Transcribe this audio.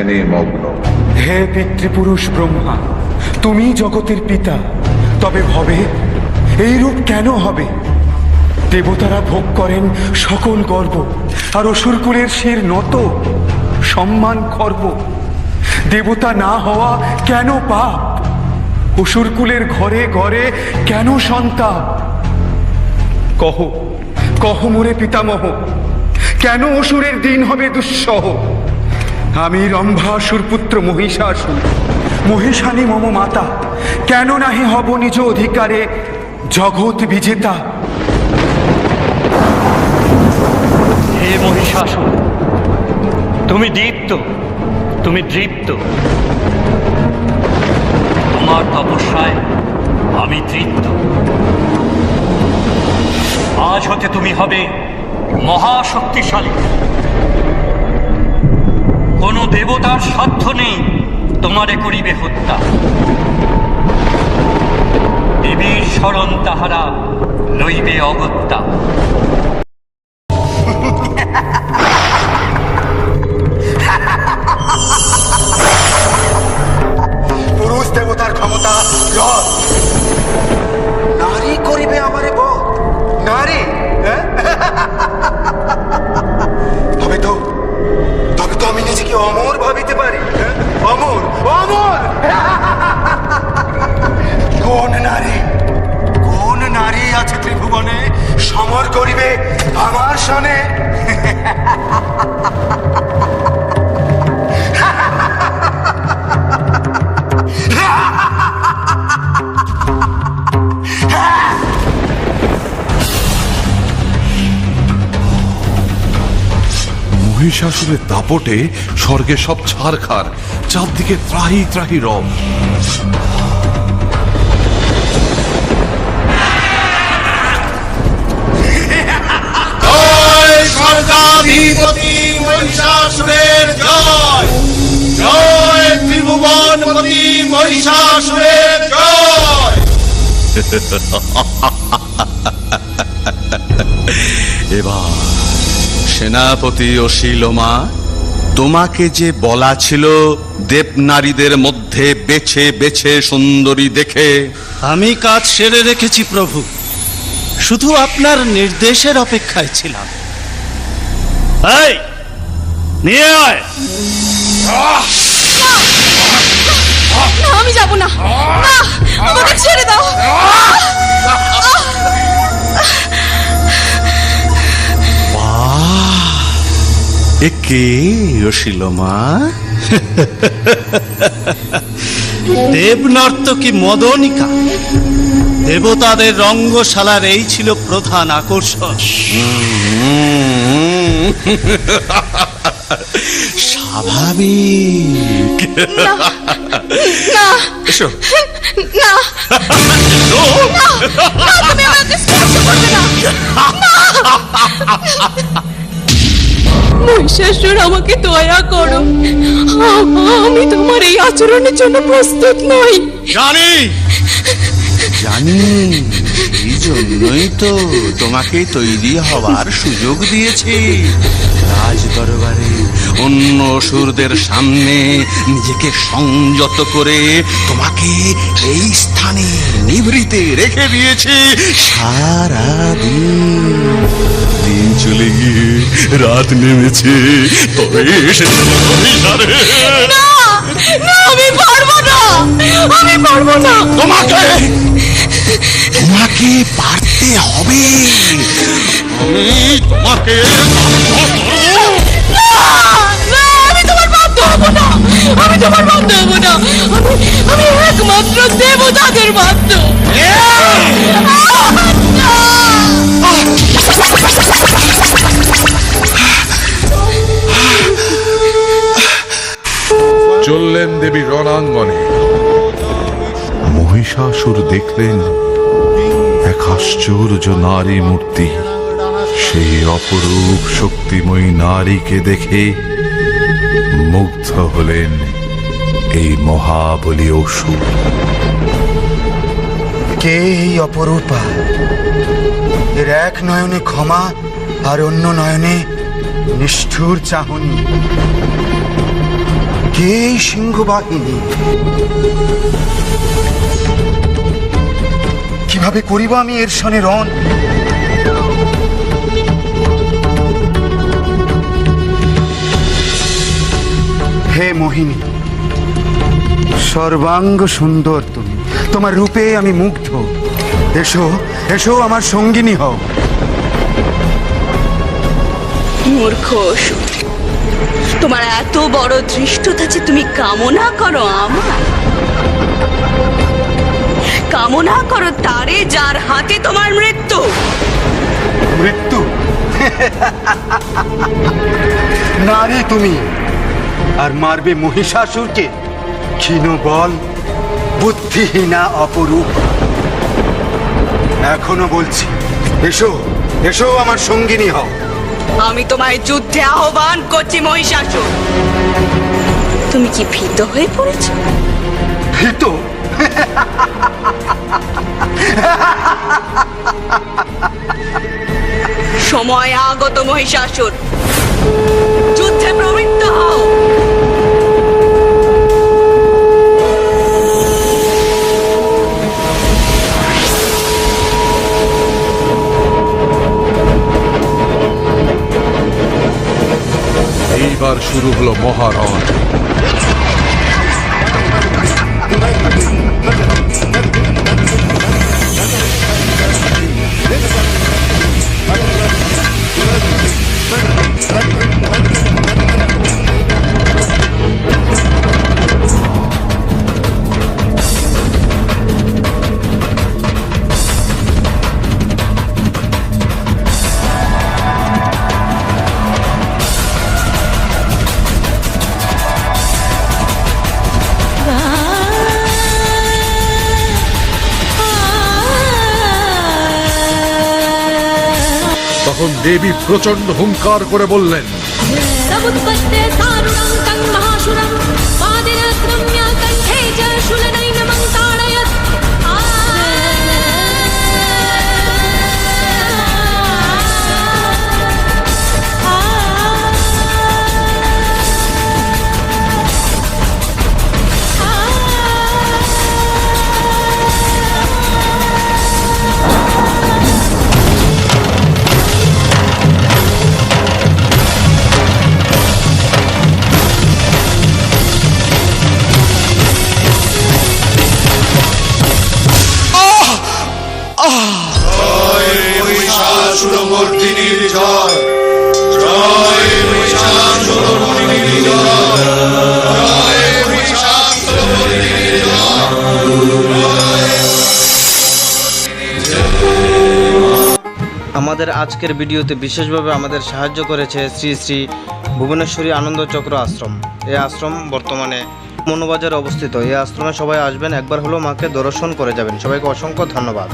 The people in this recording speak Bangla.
ধ্যানে মগ্ন। হে পিতৃপুরুষ ব্রহ্মা, তুমি জগতের পিতা, তবে ভবে এই রূপ কেন হবে? দেবতারা ভোগ করেন সকল গর্ব, আর অসুরকুলের শির নত, সম্মান খর্ব। দেবতা না হওয়া কেন পাপ? অসুরকুলের ঘরে ঘরে কেন সন্তাপ? কহ কহ মোরে পিতামহ, কেন অসুরের দিন হবে দুঃসহ? আমি রম্ভাসুর পুত্র মহিষাসুর। মহিষানি মম মাতা, কেন নাহি হব নিজ অধিকারে জগৎ বিজেতা? হে মহিষাসুর, তুমি দীপ্ত, তুমি দৃপ্ত। তোমার তপস্যায় আমি তৃপ্ত আজ হতে তুমি হবে মহাশক্তিশালী। কোনো দেবতার সাধ্য নেই। তোমারে করিবে হত্যা। দেবীর স্মরণ তাহারা লইবে অগত্যা। মহিষাসুরের দাপটে স্বর্গে সব ছারখার চারদিকে ত্রাহি ত্রাহি রব জয় স্বর্গাধিপতি মহিষাসুরের জয়! জয় ত্রিভুবনপতি মহিষাসুরের জয়! এবার সেনাপতি ও শিলমা তোমাকে যে বলা ছিল দেবনারীদের মধ্যে বেছে বেছে সুন্দরী দেখে। আমি কাজ সেরে রেখেছি প্রভু। শুধু আপনার নির্দেশের অপেক্ষায় ছিলাম। এই নিয়ে আয়। না আমি যাব না। না আমাকে ছেড়ে দাও। এ কে ও শিলমা দেবনর্তকী মদনিকা? দেবতাদের রঙ্গশালার এই ছিল প্রধান আকর্ষণ। স্বাভাবিক। না। না এসো। না। না। তুমি আমাকে স্পর্শ করবে না। মহিষাসুর আমাকে দয়া করো। আমি তোমার এই আচরণের জন্য প্রস্তুত নই। জানি। জানি এই জন্যই তো তোমাকে তৈরি হওয়ার সুযোগ দিয়েছি। রাজ দরবারে অন্য অসুরদের সামনে নিজেকে সংযত করে তোমাকে এই স্থানে নিভৃতে রেখে দিয়েছি। সারা দিন। দিন চলে গিয়ে রাত নেমেছে। তবে এসেছে আমি পারব না। আমি পারব না। তোমাকে তোমাকে পারতে হবে। আমি তোমাকে না, আমি তোমার বাধ্য আমি আমি একমাত্র দেবতাদের বাধ্য চললেন দেবী রণাঙ্গনে। মহিষাসুর দেখলেন এক আশ্চর্য নারী মূর্তি সেই অপরূপ শক্তিময়ী নারীকে দেখে মুগ্ধ হলেন এই মহাবলী অসুর। কে এই অপরূপা? এর এক নয়নে ক্ষমা আর অন্য নয়নে নিষ্ঠুর চাহনি। কে এই সিংহবাহিনী? কীভাবে করিব আমি এর সনে রণ? হে মোহিনী সর্বাঙ্গ সুন্দর তুমি। তোমার রূপে আমি মুগ্ধ। এসো এসো আমার সঙ্গিনী হও। মূর্খ তোমার এত বড় ধৃষ্টতা যে তুমি কামনা করো আমার কামনা করো তারে যার হাতে তোমার মৃত্যু। মৃত্যু? নারী তুমি। আর মারবে মহিষাসুরকে। ক্ষীণ বল বুদ্ধিহীনা অপরূপ। এখনও বলছি এসো এসো আমার সঙ্গিনী হও। আমি তোমায় যুদ্ধে আহ্বান করছি মহিষাসুর। তুমি কি ভীত হয়ে পড়েছ? ভীত? সময় আগত মহিষাসুর। এইবার শুরু হলো মহারণ। তখন দেবী প্রচণ্ড হুঙ্কার করে বললেন আমাদের আজকের ভিডিওতে বিশেষভাবে আমাদের সাহায্য করেছে শ্রী শ্রী ভুবনেশ্বরী আনন্দ চক্র আশ্রম। এই আশ্রম বর্তমানে মনোবাজারে অবস্থিত। এই আশ্রমে সবাই আসবেন, একবার হলেও মাকে দর্শন করে যাবেন। সবাইকে অসংখ্য ধন্যবাদ।